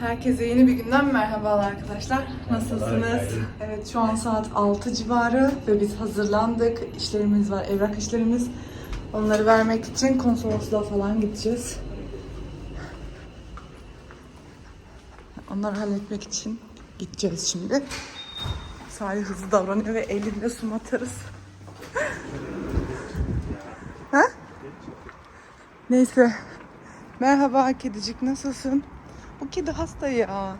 Herkese yeni bir günden merhabalar arkadaşlar. Nasılsınız? Evet şu an saat 6 civarı ve biz hazırlandık. İşlerimiz var, evrak işlerimiz. Onları vermek için konsolosluğa falan gideceğiz. Onları halletmek için gideceğiz şimdi. Salih hızlı davranıyor ve elinde su atarız. ha? Neyse. Merhaba kedicik nasılsın? Bu kedi hasta ya.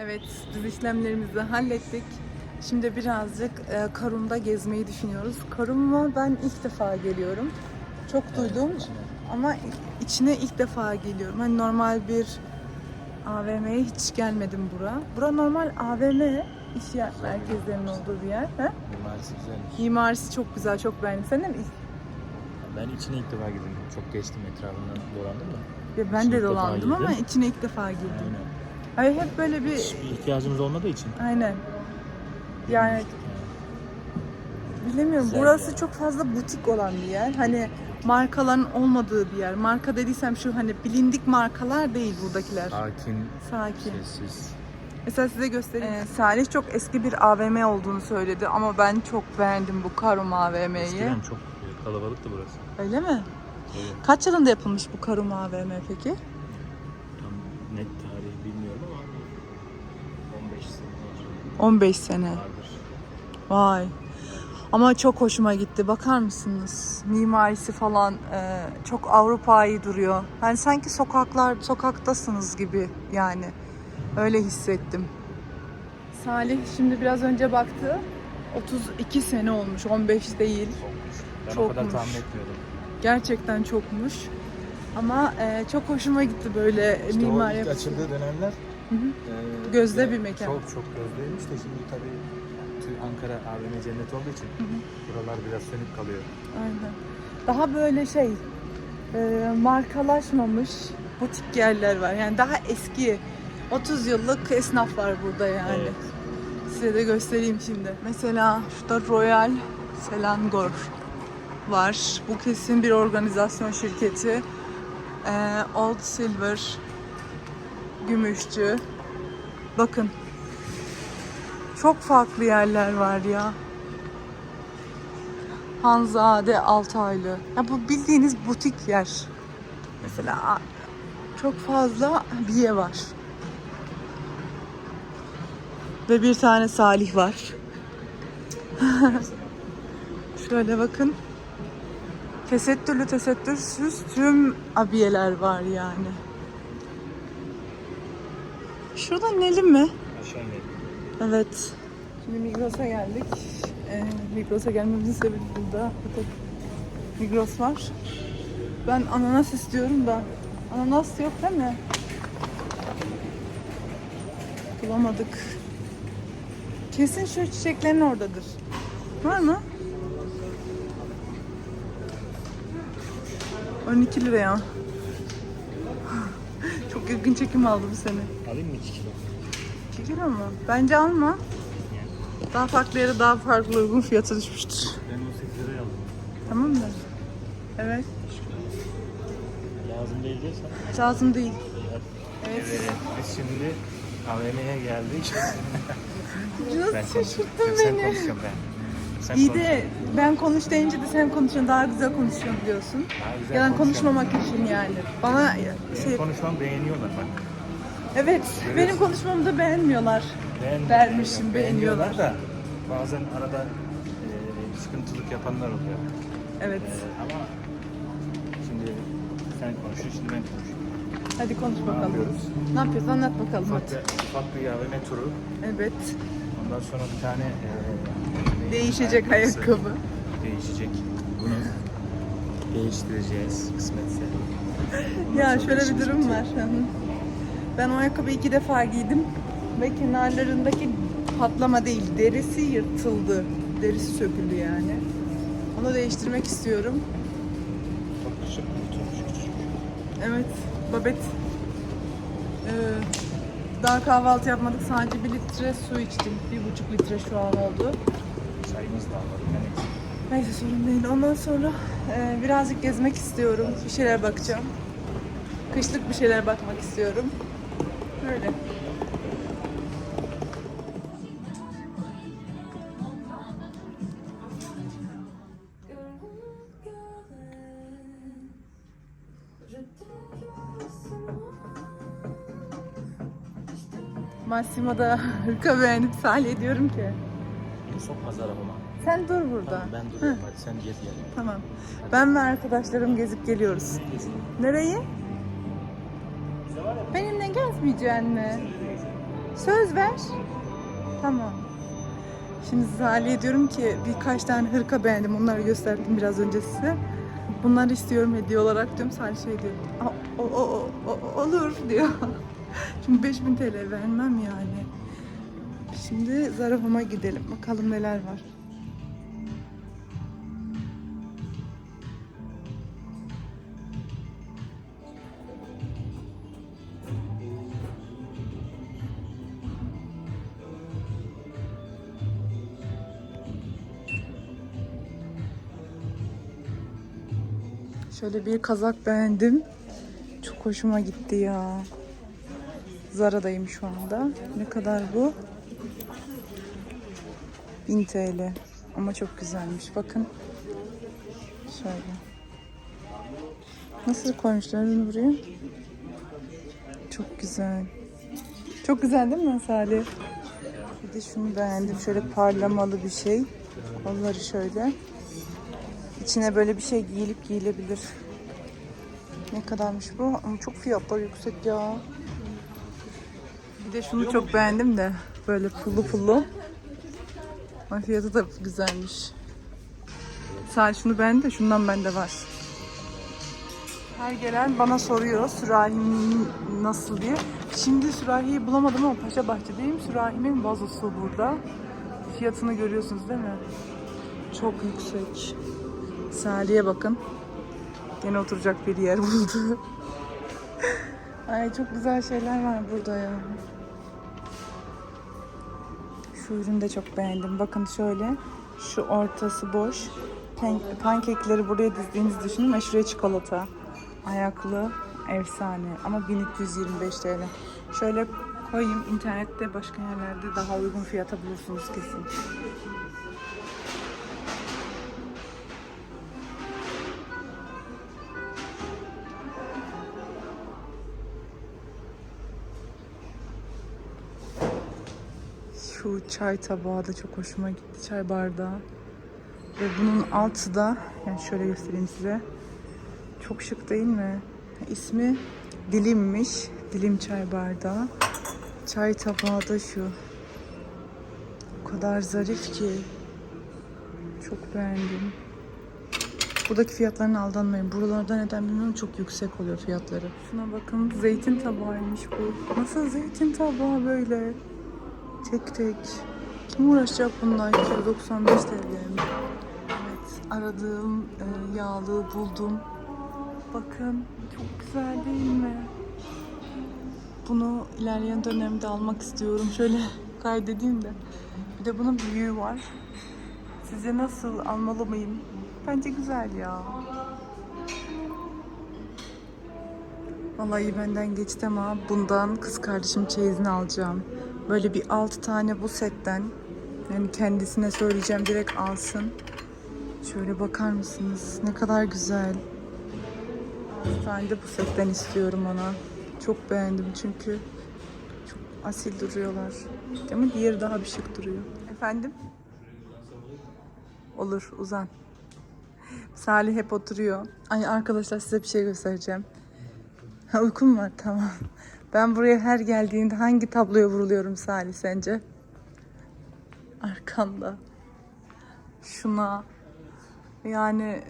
Evet, biz işlemlerimizi hallettik. Şimdi birazcık e, Karum'da gezmeyi düşünüyoruz. Karum'a ben ilk defa geliyorum. Çok duydum ama içine ilk defa geliyorum. Hani normal bir AVM'ye hiç gelmedim bura. Bura normal AVM, iş yer merkezlerinin olduğu bir yer. He? Mimarisi güzelmiş. Mimarisi çok güzel, çok beğendim. Sen de mi? Ben içine ilk defa girdim. Çok geçtim etrafından dolandım da. Ya ben İçine de ilk defa dolandım ama girdim. içine ilk defa girdim. Aynen. Hayır hep böyle bir... Hiçbir ihtiyacımız olmadığı için. Aynen. Yani Bilemiyorum. Güzel Burası çok fazla butik olan bir yer. Hani markaların olmadığı bir yer. Marka dediysem şu hani bilindik markalar değil buradakiler. Sakin, Sakin. sessiz. Mesela size göstereyim. Ee, Salih çok eski bir AVM olduğunu söyledi ama ben çok beğendim bu Karum AVM'yi. Eskiden çok kalabalıktı burası. Öyle mi? Evet. Kaç yılında yapılmış bu Karum AVM peki? Tam net tarihi bilmiyorum ama 15 sene 15 sene. vardır. Vay. Ama çok hoşuma gitti. Bakar mısınız? Mimarisi falan e, çok Avrupa'yı duruyor. Yani sanki sokaklar, sokaktasınız gibi yani. Öyle hissettim. Salih şimdi biraz önce baktı. 32 sene olmuş, 15 değil. Ben o Çokmuş. kadar tahmin etmiyordum. Gerçekten çokmuş. Ama e, çok hoşuma gitti böyle İşte mimar o ilk yapısı. açıldığı dönemler Hı hı. e, Gözde bir mekan. Çok çok gözdeymiş de şimdi tabii Ankara AVM cennet olduğu için buralar biraz sönük kalıyor. Aynen. Daha böyle şey e, markalaşmamış butik yerler var. Yani daha eski 30 yıllık esnaf var burada yani. Evet. Size de göstereyim şimdi. Mesela şurada Royal Selangor var. Bu kesin bir organizasyon şirketi. E, Old Silver Gümüşçü. Bakın. Çok farklı yerler var ya. Hanzade Altaylı. Ya bu bildiğiniz butik yer. Mesela çok fazla biye var. Ve bir tane Salih var. Şöyle bakın. Tesettürlü tesettürsüz tüm abiyeler var yani. Şurada neli mi? Aşağı inelim. Evet. Şimdi Migros'a geldik. Ee, Migros'a gelmemizin sebebi burada. Tek Migros var. Ben ananas istiyorum da. Ananas yok değil mi? Bulamadık. Kesin şu çiçeklerin oradadır. Var mı? 12 liraya. Çok ilginç çekim aldı bu sene. Alayım mı 2 kilo? 2 kilo mu? Bence alma. Daha farklı yere daha farklı uygun fiyata düşmüştür. Ben 18 liraya aldım. Tamam mı? Evet. Lazım değil diyorsan. Lazım değil. Evet. Evet, biz şimdi AVM'ye geldik. Nasıl Ben şaşırttın Sen beni. ben. Sen İyi konuş. de ben konuş deyince de sen konuşuyorsun. Daha güzel konuşuyorsun diyorsun. Daha güzel Yalan konuşuyorum. konuşmamak için yani. Bana Benim şey... konuşmamı beğeniyorlar bak. Evet. Benim konuşmamı da beğenmiyorlar. Beğen, Vermişim, beğeniyorlar. da bazen arada e, sıkıntılık yapanlar oluyor. Evet. E, ama şimdi sen konuşuyorsun, şimdi ben konuşuyorum. Hadi konuş Ne bakalım. yapıyoruz? Ne yapıyoruz? Anlat bakalım Ufak hadi. bir, ufak bir AVM turu. Evet. Ondan sonra bir tane e, Değişecek ayakkabı. Değişecek. Bunu değiştireceğiz kısmetse. Ya sonra şöyle bir durum var. Ben o ayakkabıyı iki defa giydim ve kenarlarındaki patlama değil, derisi yırtıldı. Derisi söküldü yani. Onu değiştirmek istiyorum. Küçük. Evet, babet Ee, daha kahvaltı yapmadık. Sadece bir litre su içtim. Bir buçuk litre şu an oldu. Çayımız da var. Yani Neyse sorun değil. Ondan sonra e, birazcık gezmek istiyorum. Bir şeyler bakacağım. Kışlık bir şeyler bakmak istiyorum. Öyle. Massimo'da hırka beğenip Salih'e diyorum ki sokmaz arabama. sen dur burada. Tamam ben duruyorum hadi sen gez gel. Tamam. Ben ve arkadaşlarım gezip geliyoruz. Gezin. Gezmeyeceksin mi? Söz ver. Tamam. Şimdi Salih'e diyorum ki birkaç tane hırka beğendim. Onları gösterdim biraz önce size. Bunları istiyorum hediye olarak diyorum. Salih şey diyor. "Aa, O, o, o, o- olur diyor. Şimdi 5000 TL vermem yani. Şimdi Zarafam'a gidelim. Bakalım neler var. Şöyle bir kazak beğendim. Çok hoşuma gitti ya. Zara'dayım şu anda. Ne kadar bu? 1000 TL. Ama çok güzelmiş. Bakın. Şöyle. Nasıl koymuşlar bunu buraya? Çok güzel. Çok güzel değil mi Salih? Bir de şunu beğendim. Şöyle parlamalı bir şey. Kolları şöyle. İçine böyle bir şey giyilip giyilebilir. Ne kadarmış bu? Ama çok fiyatlar yüksek ya. Bir de şunu çok beğendim de. Böyle pullu pullu. Ama fiyatı da güzelmiş. Sadece şunu beğendim de şundan bende var. Her gelen bana soruyor sürahim nasıl diye. Şimdi sürahiyi bulamadım ama Paşa Bahçe'deyim. Sürahimin vazosu burada. Fiyatını görüyorsunuz değil mi? Çok yüksek. Salih'e bakın. Gene oturacak bir yer buldu. Ay çok güzel şeyler var burada ya. Şu ürünü de çok beğendim. Bakın şöyle. Şu ortası boş. Pan- pankekleri buraya dizdiğinizi düşünün ve şuraya çikolata. Ayaklı. Efsane. Ama 1325 TL. Şöyle koyayım. internette başka yerlerde daha uygun fiyata bulursunuz kesin. Şu çay tabağı da çok hoşuma gitti. Çay bardağı. Ve bunun altı da yani şöyle göstereyim size. Çok şık değil mi? İsmi Dilim'miş. Dilim çay bardağı. Çay tabağı da şu. O kadar zarif ki. Çok beğendim. Buradaki fiyatlarına aldanmayın. Buralarda neden bilmiyorum çok yüksek oluyor fiyatları. Şuna bakın zeytin tabağıymış bu. Nasıl zeytin tabağı böyle? Tek tek. Kim uğraşacak bunlar? 295 TL. Evet, aradığım e, yağlığı buldum. Bakın, çok güzel değil mi? Bunu ilerleyen dönemde almak istiyorum. Şöyle kaydedeyim de. Bir de bunun büyüğü var. Size nasıl almalı mıyım? Bence güzel ya. Vallahi benden geçti ama bundan kız kardeşim çeyizini alacağım. Böyle bir 6 tane bu setten. Yani kendisine söyleyeceğim direkt alsın. Şöyle bakar mısınız? Ne kadar güzel. Tane de bu setten istiyorum ona. Çok beğendim çünkü çok asil duruyorlar. Ama diğeri daha bir şık duruyor. Efendim? Olur uzan. Salih hep oturuyor. Ay arkadaşlar size bir şey göstereceğim. Ha, uykum var tamam. Ben buraya her geldiğinde hangi tabloya vuruluyorum Salih sence? Arkanda. Şuna. Yani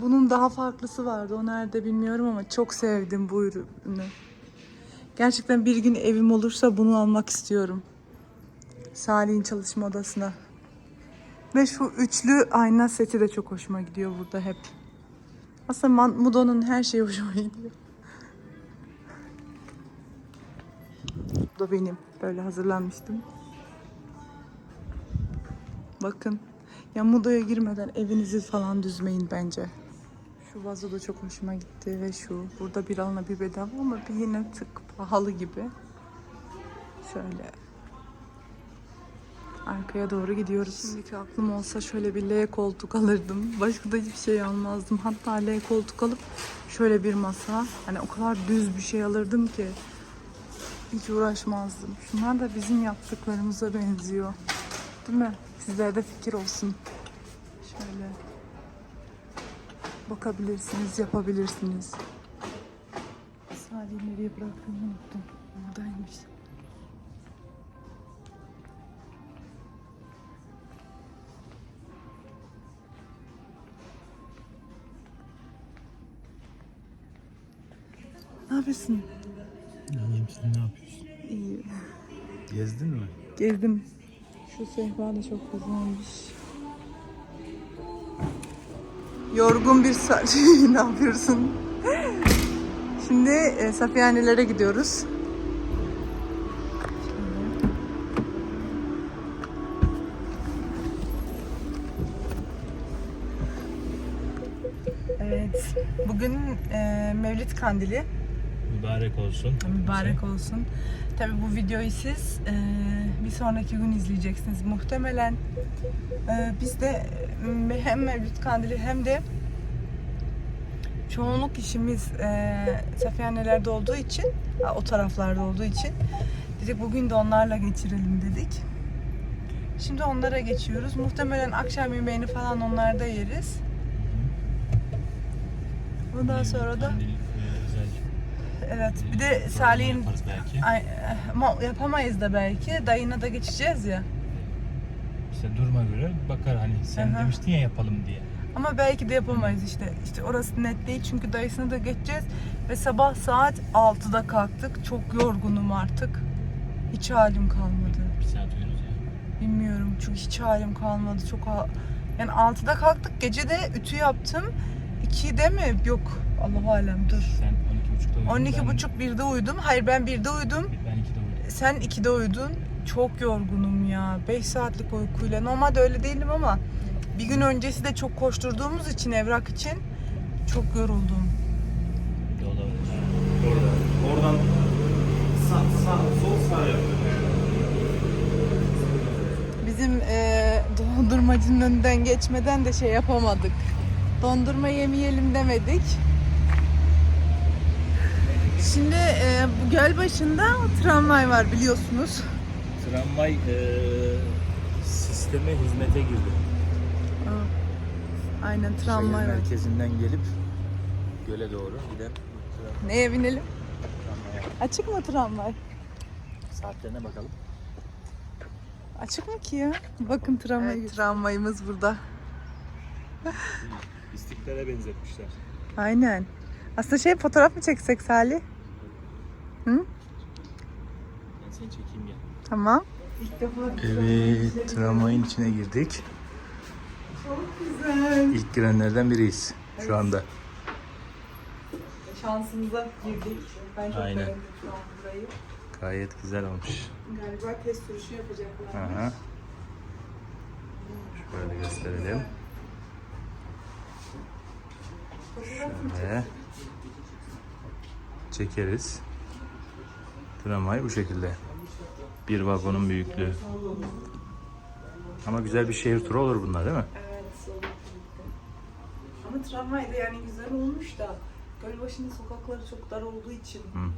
bunun daha farklısı vardı. O nerede bilmiyorum ama çok sevdim bu ürünü. Gerçekten bir gün evim olursa bunu almak istiyorum. Salih'in çalışma odasına. Ve şu üçlü ayna seti de çok hoşuma gidiyor burada hep. Aslında Mudo'nun her şeyi hoşuma gidiyor. Da benim. Böyle hazırlanmıştım. Bakın. Ya modaya girmeden evinizi falan düzmeyin bence. Şu vazo da çok hoşuma gitti ve şu. Burada bir alana bir bedava ama bir yine tık pahalı gibi. Şöyle. Arkaya doğru gidiyoruz. Şimdiki aklım olsa şöyle bir L koltuk alırdım. Başka da hiçbir şey almazdım. Hatta L koltuk alıp şöyle bir masa. Hani o kadar düz bir şey alırdım ki. Hiç uğraşmazdım. Şunlar da bizim yaptıklarımıza benziyor. Değil mi? Sizlerde fikir olsun. Şöyle. Bakabilirsiniz, yapabilirsiniz. Salih'i nereye bıraktığımı unuttum. Buradaymış. Ne yapıyorsun? İyiyim sen ne yapıyorsun? İyi. Gezdin mi? Gezdim. Şu sehpa da çok güzelmiş. Yorgun bir saat. ne yapıyorsun? Şimdi e, Safiyanelere gidiyoruz. Evet. Bugün e, Mevlid Kandili. Mübarek olsun. Mübarek olsun. Tabi bu videoyu siz e, bir sonraki gün izleyeceksiniz muhtemelen. E, biz de e, hem Mevlüt Kandili hem de çoğunluk işimiz e, Safiyanelerde olduğu için, o taraflarda olduğu için dedik bugün de onlarla geçirelim dedik. Şimdi onlara geçiyoruz. Muhtemelen akşam yemeğini falan onlarda yeriz. Ondan sonra da evet bir de Salih'in yaparız belki. Ay, ama yapamayız da belki. Dayına da geçeceğiz ya. İşte duruma göre bakar hani sen Aha. demiştin ya yapalım diye. Ama belki de yapamayız işte. İşte orası net değil çünkü dayısına da geçeceğiz. Ve sabah saat 6'da kalktık. Çok yorgunum artık. Hiç halim kalmadı. Bir saat uyuruz ya. Bilmiyorum çünkü hiç halim kalmadı. Çok ha- yani 6'da kalktık. Gece de ütü yaptım. 2'de mi? Yok. Allah alem dur. Sen 12.30'da uyudun. 12 buçuk 1'de uyudum. Hayır ben 1'de uyudum. Ben, ben 2'de uyudum. Sen 2'de uyudun. Çok yorgunum ya. 5 saatlik uykuyla. Normalde öyle değilim ama bir gün öncesi de çok koşturduğumuz için evrak için çok yoruldum. Bir de olabilir. Orada. Oradan sağ, sağ, sol sağ. Bizim e, dondurmacının önünden geçmeden de şey yapamadık. Dondurma yemeyelim demedik. Şimdi e, bu göl başında tramvay var biliyorsunuz. Tramvay e, sisteme hizmete girdi. Aa, Aynen tramvay Şehir var. merkezinden gelip göle doğru giden tram- Neye binelim? tramvaya. Açık mı tramvay? Saatlerine bakalım. Açık mı ki ya? Bakın tramvay. tramvayımız burada. İstiklale benzetmişler. Aynen. Aslında şey fotoğraf mı çeksek Salih? Hı? Ben seni çekeyim ya. Tamam. İlk defa Evet, tramvayın içine girdik. Çok güzel. İlk girenlerden biriyiz şu anda. Şansımıza girdik. Ben çok Aynen. beğendim şu an burayı. Gayet güzel olmuş. Galiba test sürüşü yapacaklar. Aha. Şöyle gösterelim. Fotoğraf mı Ve çekeriz. Tramvay bu şekilde. Bir vagonun büyüklüğü. Ama güzel bir şehir turu olur bunlar değil mi? Evet, olur. Ama tramvay da yani güzel olmuş da Gölbaşı'nın sokakları çok dar olduğu için Hı.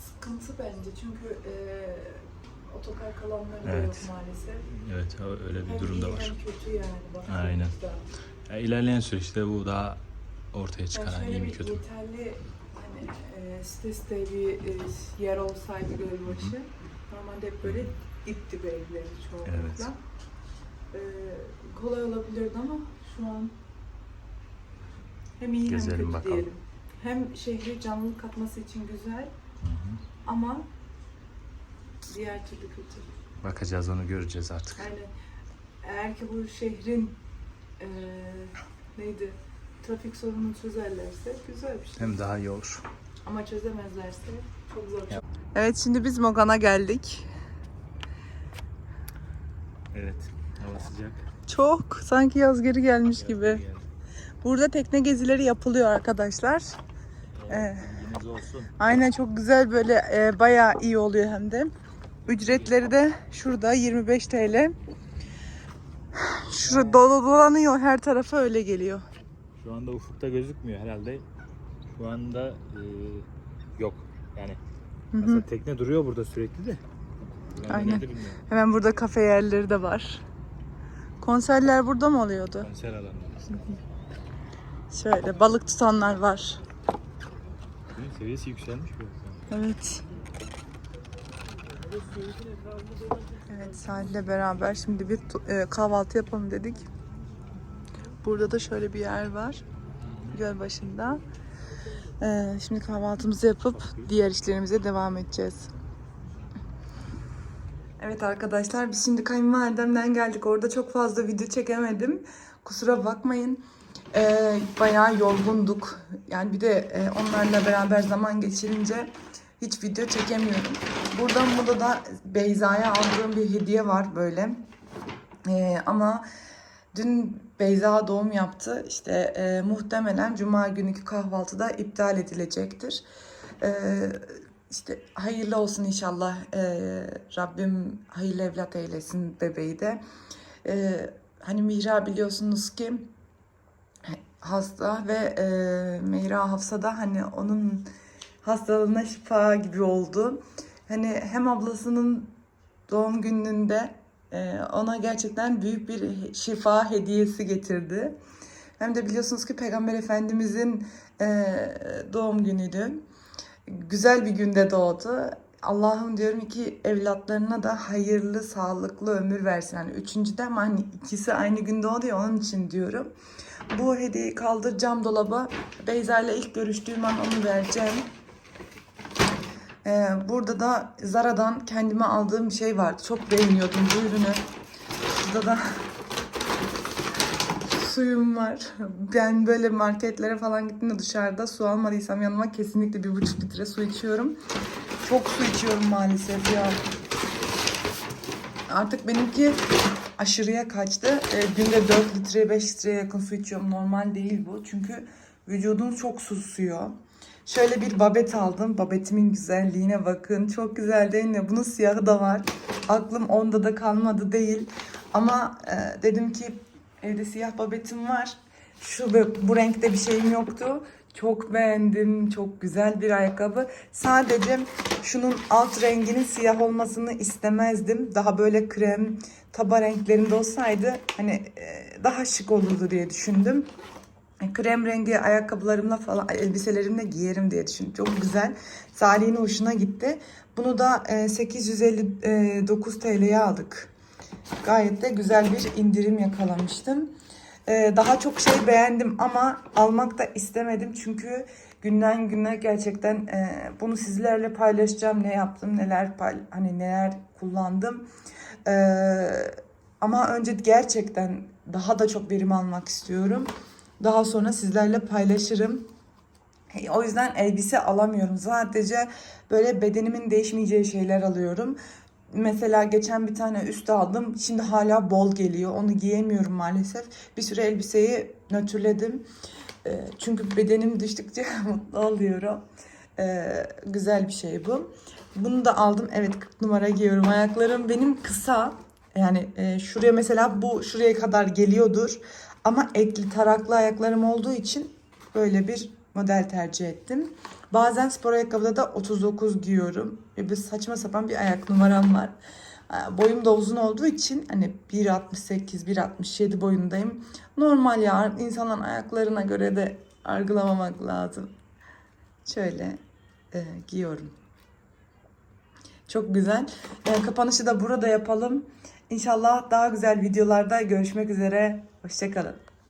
sıkıntı bence. Çünkü e, otogar kalanları da Evet. yok maalesef. Evet öyle bir durum da iyi var. hem kötü yani. baktığımızda. Aynen. Ya, ilerleyen süreçte bu daha ortaya çıkar. Yani şöyle iyi mi bir kötü mü? yeterli e, site site bir e, yer olsaydı Gölbaşı. Normalde hep böyle dip dibe evleri çoğunlukla. Evet. E, kolay olabilirdi ama şu an hem iyi Gezelim hem kötü bakalım. diyelim. Hem şehri canlılık katması için güzel Hı hı. ama diğer türlü kötü. Bakacağız onu göreceğiz artık. Yani eğer ki bu şehrin e, neydi trafik sorununu çözerlerse güzel bir şey. Hem daha iyi olur. Ama çözemezlerse Evet şimdi biz Mogan'a geldik. Evet. Hava sıcak. Çok sanki yaz geri gelmiş gibi. Geldi. Burada tekne gezileri yapılıyor arkadaşlar. Evet, olsun. Aynen çok güzel böyle e, bayağı iyi oluyor hem de. Ücretleri de şurada 25 TL. Şurada dolanıyor her tarafa öyle geliyor. Şu anda ufukta gözükmüyor herhalde. Şu anda e, yok. Yani aslında tekne duruyor burada sürekli de. Ben Aynen. bilmiyorum. Hemen burada kafe yerleri de var. Konserler burada mı oluyordu? Konser alanları. Şöyle balık tutanlar var. Seviyesi yükselmiş biraz. Evet. Evet sahille beraber şimdi bir e, kahvaltı yapalım dedik. Burada da şöyle bir yer var. Göl başında. Ee, şimdi kahvaltımızı yapıp diğer işlerimize devam edeceğiz. Evet arkadaşlar biz şimdi kayınvalidemden geldik. Orada çok fazla video çekemedim. Kusura bakmayın. Ee, bayağı yorgunduk. Yani bir de e, onlarla beraber zaman geçirince hiç video çekemiyorum. Buradan burada da Beyza'ya aldığım bir hediye var böyle. Ee, ama dün Beyza doğum yaptı. İşte e, muhtemelen Cuma günkü kahvaltıda iptal edilecektir. Ee, işte hayırlı olsun inşallah. Ee, Rabbim hayırlı evlat eylesin bebeği de. Ee, hani Mihra biliyorsunuz ki hasta ve e, Meyra Hafsa da hani onun hastalığına şifa gibi oldu. Hani hem ablasının doğum gününde e, ona gerçekten büyük bir şifa hediyesi getirdi. Hem de biliyorsunuz ki Peygamber Efendimizin e, doğum günüydü. Güzel bir günde doğdu. Allah'ım diyorum ki evlatlarına da hayırlı, sağlıklı ömür versin. Yani üçüncüde ama hani ikisi aynı gün doğdu ya onun için diyorum. Bu hediyeyi kaldıracağım dolaba. Beyza ile ilk görüştüğüm an onu vereceğim. Ee, burada da Zara'dan kendime aldığım şey vardı. Çok beğeniyordum bu ürünü. Burada da suyum var. Ben böyle marketlere falan gittiğimde dışarıda su almadıysam yanıma kesinlikle bir buçuk litre su içiyorum. Çok su içiyorum maalesef ya. Artık benimki aşırıya kaçtı. E, günde 4 litre 5 litreye yakın su içiyorum. Normal değil bu. Çünkü vücudum çok susuyor. Şöyle bir babet aldım. Babetimin güzelliğine bakın. Çok güzel değil mi? Bunun siyahı da var. Aklım onda da kalmadı değil. Ama e, dedim ki evde siyah babetim var. Şu bu renkte bir şeyim yoktu. Çok beğendim. Çok güzel bir ayakkabı. Sadece şunun alt renginin siyah olmasını istemezdim. Daha böyle krem, taba renklerinde olsaydı hani e, daha şık olurdu diye düşündüm. E, Krem rengi ayakkabılarımla falan elbiselerimle giyerim diye düşündüm. Çok güzel. Salih'in hoşuna gitti. Bunu da e, 859 TL'ye aldık. Gayet de güzel bir indirim yakalamıştım. Ee, daha çok şey beğendim ama almak da istemedim çünkü günden güne gerçekten e, bunu sizlerle paylaşacağım ne yaptım neler hani neler kullandım ama önce gerçekten daha da çok verim almak istiyorum daha sonra sizlerle paylaşırım o yüzden elbise alamıyorum. Sadece böyle bedenimin değişmeyeceği şeyler alıyorum. Mesela geçen bir tane üst aldım. Şimdi hala bol geliyor. Onu giyemiyorum maalesef. Bir süre elbiseyi nötrledim. Ee, Çünkü bedenim düştükçe mutlu oluyorum. Ee, güzel bir şey bu. Bunu da aldım. Evet 40 numara giyiyorum. Ayaklarım benim kısa. Yani e, şuraya mesela bu şuraya kadar geliyordur. Ama etli taraklı ayaklarım olduğu için böyle bir model tercih ettim. Bazen spor ayakkabıda da 39 giyiyorum. Ve bir saçma sapan bir ayak numaram var. Ee, Boyum da uzun olduğu için hani 1.68, 1.67 boyundayım. Normal ya insanların ayaklarına göre de argılamamak lazım. Şöyle e, giyiyorum. Çok güzel. E, kapanışı da burada yapalım. İnşallah daha güzel videolarda görüşmek üzere. Hoşçakalın.